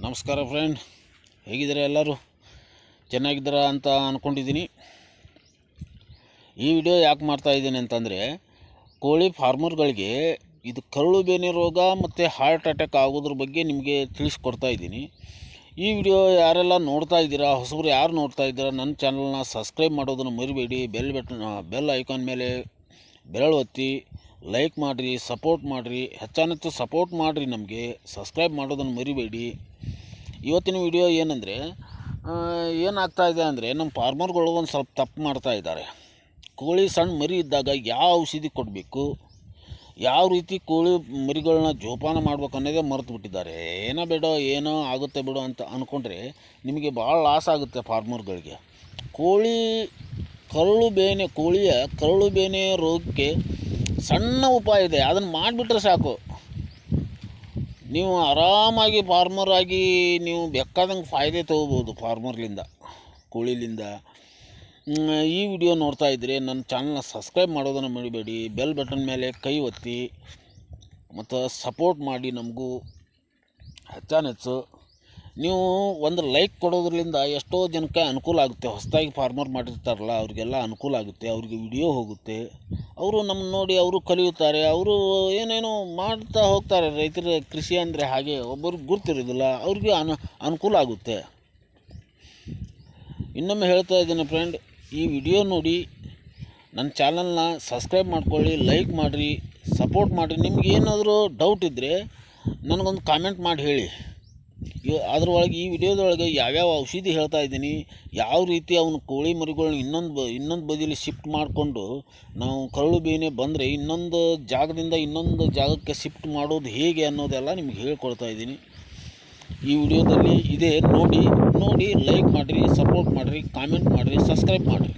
ನಮಸ್ಕಾರ ಫ್ರೆಂಡ್ ಹೇಗಿದ್ದೀರಾ ಎಲ್ಲರೂ? ಚೆನ್ನಾಗಿದ್ದೀರಾ ಅಂತ ಅಂದ್ಕೊಂಡಿದ್ದೀನಿ ಈ ವಿಡಿಯೋ ಯಾಕೆ ಮಾಡ್ತಾ ಇದ್ದೀನಿ ಅಂತಂದರೆ, ಕೋಳಿ ಫಾರ್ಮರ್ಗಳಿಗೆ ಇದು ಕರುಳು ಬೇನೆ ರೋಗ ಮತ್ತು ಹಾರ್ಟ್ ಅಟ್ಯಾಕ್ ಆಗೋದ್ರ ಬಗ್ಗೆ ನಿಮಗೆ ತಿಳಿಸ್ಕೊಡ್ತಾ ಇದ್ದೀನಿ. ಈ ವಿಡಿಯೋ ಯಾರೆಲ್ಲ ನೋಡ್ತಾ ಇದ್ದೀರಾ, ಹೊಸಬ್ರು ಯಾರು ನೋಡ್ತಾ ಇದ್ದೀರಾ, ನನ್ನ ಚಾನಲ್ನ ಸಬ್ಸ್ಕ್ರೈಬ್ ಮಾಡೋದನ್ನು ಮರಿಬೇಡಿ. ಬೆಲ್ ಬಟನ್ ಬೆಲ್ ಐಕಾನ್ ಮೇಲೆ ಬೆರಳು ಒತ್ತಿ ಲೈಕ್ ಮಾಡಿರಿ ಸಪೋರ್ಟ್ ಮಾಡಿರಿ. ಹೆಚ್ಚಾನೆಚ್ಚು ಸಪೋರ್ಟ್ ಮಾಡಿರಿ ನಮಗೆ. ಸಬ್ಸ್ಕ್ರೈಬ್ ಮಾಡೋದನ್ನು ಮರಿಬೇಡಿ. ಇವತ್ತಿನ ವಿಡಿಯೋ ಏನಂದರೆ ಏನಾಗ್ತಾ ಇದೆ ಅಂದರೆ ನಮ್ಮ ಫಾರ್ಮರ್ಗಳು ಒಂದು ಸ್ವಲ್ಪ ತಪ್ಪು ಮಾಡ್ತಾ ಇದ್ದಾರೆ. ಕೋಳಿ ಸಣ್ಣ ಮರಿ ಇದ್ದಾಗ ಯಾವ ಔಷಧಿ ಕೊಡಬೇಕು? ಯಾವ ರೀತಿ ಕೋಳಿ ಮರಿಗಳನ್ನ ಜೋಪಾನ ಮಾಡ್ಬೇಕು ಅನ್ನೋದೇ ಮರೆತು ಬಿಟ್ಟಿದ್ದಾರೆ. ಏನೋ ಬೇಡ, ಏನೋ ಆಗುತ್ತೆ ಬಿಡು ಅಂತ ಅಂದ್ಕೊಂಡ್ರೆ ನಿಮಗೆ ಭಾಳ ಲಾಸ್ ಆಗುತ್ತೆ ಫಾರ್ಮರ್ಗಳಿಗೆ ಕೋಳಿ ಕರಳು ಬೇನೆ, ಕೋಳಿಯ ಕರಳು ಬೇನೆ ರೋಗಕ್ಕೆ ಸಣ್ಣ ಉಪಾಯ ಇದೆ. ಅದನ್ನು ಮಾಡಿಬಿಟ್ರೆ ಸಾಕು. ನೀವು ಆರಾಮಾಗಿ ಫಾರ್ಮರ್ ಆಗಿ ನೀವು ಬೇಕಾದಂಗೆ ಫಾಯ್ದೆ ತೊಗೋಬೋದು ಫಾರ್ಮರ್ಲಿಂದ ಕೋಳಿಲಿಂದ. ಈ ವಿಡಿಯೋ ನೋಡ್ತಾ ಇದ್ದರೆ ನನ್ನ ಚಾನಲ್ನ ಸಬ್ಸ್ಕ್ರೈಬ್ ಮಾಡೋದನ್ನು ಮರಿಬೇಡಿ ಬೆಲ್ ಬಟನ್ ಮೇಲೆ ಕೈ ಒತ್ತಿ, ಮತ್ತು ಸಪೋರ್ಟ್ ಮಾಡಿ ನಮಗೂ. ಹೆಚ್ಚಾನೆಚ್ಚು ನೀವು ಒಂದು ಲೈಕ್ ಕೊಡೋದ್ರಿಂದ ಎಷ್ಟೋ ಜನಕ್ಕೆ ಅನುಕೂಲ ಆಗುತ್ತೆ. ಹೊಸದಾಗಿ ಫಾರ್ಮರ್ ಮಾಡಿರ್ತಾರಲ್ಲ, ಅವರಿಗೆಲ್ಲ ಅನುಕೂಲ ಆಗುತ್ತೆ, ಅವ್ರಿಗೆ ವಿಡಿಯೋ ಹೋಗುತ್ತೆ. ಅವರು ನಮ್ಮ ನೋಡಿ ಅವರು ಕಲಿಯುತ್ತಾರೆ, ಅವರು ಏನೇನೋ ಮಾಡ್ತಾ ಹೋಗ್ತಾರೆ. ರೈತರ ಕೃಷಿ ಅಂದರೆ ಹಾಗೆ ಒಬ್ಬರಿಗೆ ಗುರ್ತಿರೋದಿಲ್ಲ, ಅವ್ರಿಗೆ ಅನು, ಅನುಕೂಲ ಆಗುತ್ತೆ. ಇನ್ನೊಮ್ಮೆ ಹೇಳ್ತಾ ಇದ್ದೀನಿ ಫ್ರೆಂಡ್ ಈ ವಿಡಿಯೋ ನೋಡಿ ನನ್ನ ಚಾನಲ್ನ ಸಬ್ಸ್ಕ್ರೈಬ್ ಮಾಡ್ಕೊಳ್ಳಿ ಲೈಕ್ ಮಾಡಿರಿ ಸಪೋರ್ಟ್ ಮಾಡಿರಿ. ನಿಮ್ಗೆ ಏನಾದರೂ ಡೌಟ್ ಇದ್ದರೆ ನನಗೊಂದು ಕಾಮೆಂಟ್ ಮಾಡಿ ಹೇಳಿ. ಅದ್ರೊಳಗೆ ಈ ವಿಡಿಯೋದೊಳಗೆ ಯಾವ್ಯಾವ ಔಷಧಿ ಹೇಳ್ತಾ ಇದ್ದೀನಿ, ಯಾವ ರೀತಿ ಅವನು ಕೋಳಿ ಮರಿಗಳ್ನ ಇನ್ನೊಂದು ಬ, ಇನ್ನೊಂದು ಬದಿಲಿ ಶಿಫ್ಟ್ ಮಾಡಿಕೊಂಡು ನಾವು ಕರಳು ಬೇನೆ ಬಂದರೆ ಇನ್ನೊಂದು ಜಾಗದಿಂದ ಇನ್ನೊಂದು ಜಾಗಕ್ಕೆ ಶಿಫ್ಟ್ ಮಾಡೋದು ಹೇಗೆ ಅನ್ನೋದೆಲ್ಲ ನಿಮ್ಗೆ ಹೇಳ್ಕೊಡ್ತಾ ಇದ್ದೀನಿ. ಈ ವಿಡಿಯೋದಲ್ಲಿ ಇದೇ, ನೋಡಿ ನೋಡಿ, ಲೈಕ್ ಮಾಡಿರಿ, ಸಪೋರ್ಟ್ ಮಾಡಿರಿ, ಕಾಮೆಂಟ್ ಮಾಡಿರಿ, ಸಬ್ಸ್ಕ್ರೈಬ್ ಮಾಡಿರಿ.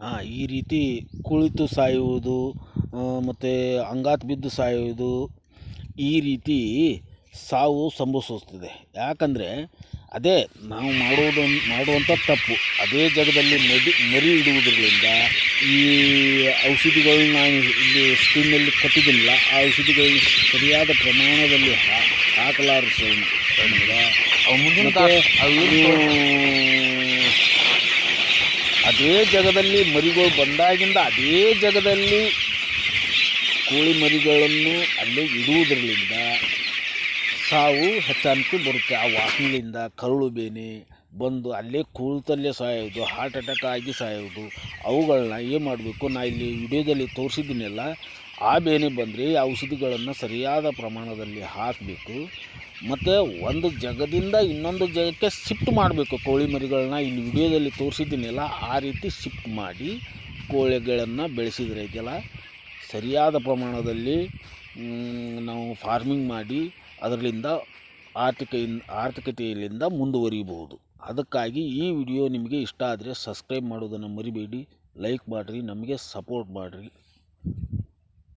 ಹಾಂ ಈ ರೀತಿ ಕುಳಿತು ಸಾಯುವುದು ಮತ್ತು ಅಂಗಾತ್ ಬಿದ್ದು ಸಾಯುವುದು, ಈ ರೀತಿ ಸಾವು ಸಂಭವಿಸುತ್ತದೆ. ಯಾಕಂದರೆ ಅದೇ ನಾವು ಮಾಡುವುದು ಮಾಡುವಂಥ ತಪ್ಪು. ಅದೇ ಜಾಗದಲ್ಲಿ ಮಡಿ ಮರಿ ಇಡುವುದರಿಂದ ಈ ಔಷಧಿಗಳನ್ನ ನಾನು ಇಲ್ಲಿ ಸ್ಕ್ರೀನಲ್ಲಿ ಕೊಟ್ಟಿದ್ದಿಲ್ಲ. ಆ ಔಷಧಿಗಳನ್ನ ಸರಿಯಾದ ಪ್ರಮಾಣದಲ್ಲಿ ಹಾ ನೀವು ಅದೇ ಜಾಗದಲ್ಲಿ ಮರಿಗಳು ಬಂದಾಗಿಂದ ಅದೇ ಜಾಗದಲ್ಲಿ ಕೋಳಿ ಮರಿಗಳನ್ನು ಅಲ್ಲಿ ಇಡುವುದರಿಂದ ಸಾವು ಹೆಚ್ಚಾನಕ್ಕೆ ಬರುತ್ತೆ. ಆ ವಾಸನೆಯಿಂದ ಕರುಳು ಬೇನೆ, ಬಂದು ಅಲ್ಲೇ ಕುಳಿತಲ್ಲೇ ಸಾಯೋದು ಹಾರ್ಟ್ ಅಟ್ಯಾಕ್ ಆಗಿ ಸಾಯೋದು ಅವುಗಳನ್ನ ಏನು ಮಾಡಬೇಕು? ನಾ ಇಲ್ಲಿ ವಿಡಿಯೋದಲ್ಲಿ ತೋರಿಸಿದ್ದೀನಲ್ಲ, ಆ ಬೇನೆ ಬಂದರೆ ಔಷಧಿಗಳನ್ನು ಸರಿಯಾದ ಪ್ರಮಾಣದಲ್ಲಿ ಹಾಕಬೇಕು. ಮತ್ತು ಒಂದು ಜಗದಿಂದ ಇನ್ನೊಂದು ಜಾಗಕ್ಕೆ ಶಿಫ್ಟ್ ಮಾಡಬೇಕು. ಕೋಳಿ ಮರಿಗಳನ್ನ ಇಲ್ಲಿ ವಿಡಿಯೋದಲ್ಲಿ ತೋರಿಸಿದ್ದೀನಲ್ಲ, ಆ ರೀತಿ ಶಿಫ್ಟ್ ಮಾಡಿ ಕೋಳಿಗಳನ್ನು ಬೆಳೆಸಿದ್ರೆ ಇದೆಲ್ಲ ಸರಿಯಾದ ಪ್ರಮಾಣದಲ್ಲಿ ನಾವು ಫಾರ್ಮಿಂಗ್ ಮಾಡಿ ಅದರಲ್ಲಿಂದ ಆರ್ಥಿಕ ಆರ್ಥಿಕತೆಯಲ್ಲಿಂದ ಮುಂದುವರಿಬಹುದು ಅದಕ್ಕಾಗಿ ಈ ವಿಡಿಯೋ ನಿಮಗೆ ಇಷ್ಟ ಆದರೆ ಸಬ್ಸ್ಕ್ರೈಬ್ ಮಾಡೋದನ್ನು ಮರಿಬೇಡಿ, ಲೈಕ್ ಮಾಡಿರಿ, ನಮಗೆ ಸಪೋರ್ಟ್ ಮಾಡಿರಿ.